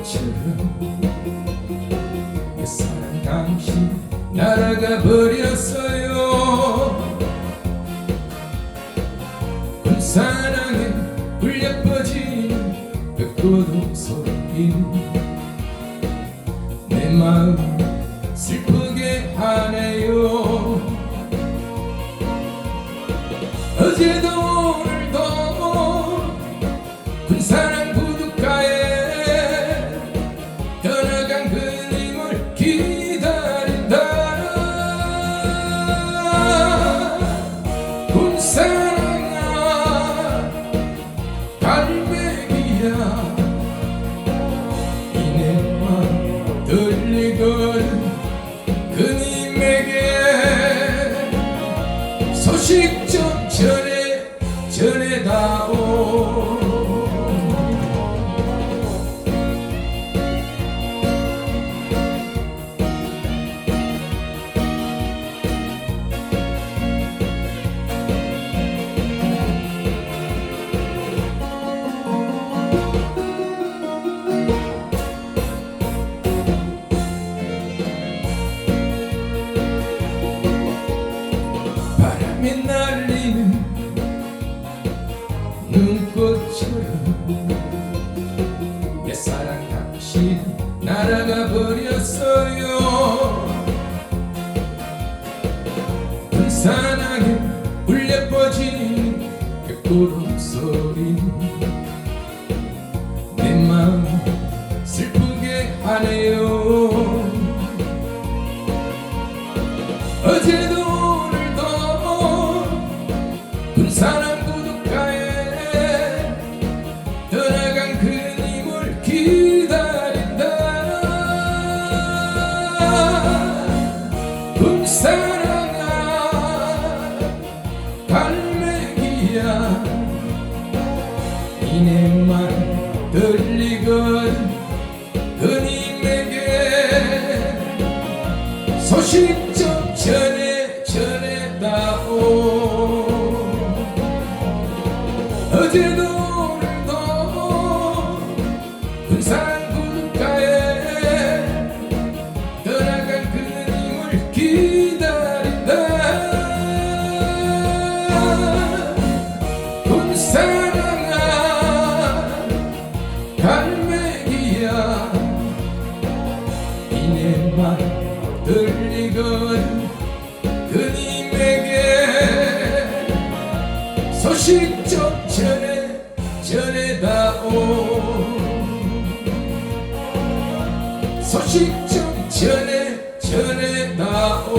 꽃처럼 내 사랑 당신 날아가 버렸어요. 군사랑에 울려 퍼진 그 고동 소리는 내 마음 슬프게 하네요. 어제도 오늘도 군사랑 산하게 울려 퍼지는 그 구름 소리. 내 마음 슬프게 하네요. 어제도 오늘도 군사랑 갈매기야. 이내만 들리건 그님에게. 소식 좀 전해 전해다오. 어제도 오늘도 군산 구두가에 떠나간 그님을 기 사랑아 갈매기야. 이내만 들리건 그님에게. 소식 좀 전해 전해다오. 소식 좀 전해 전해다오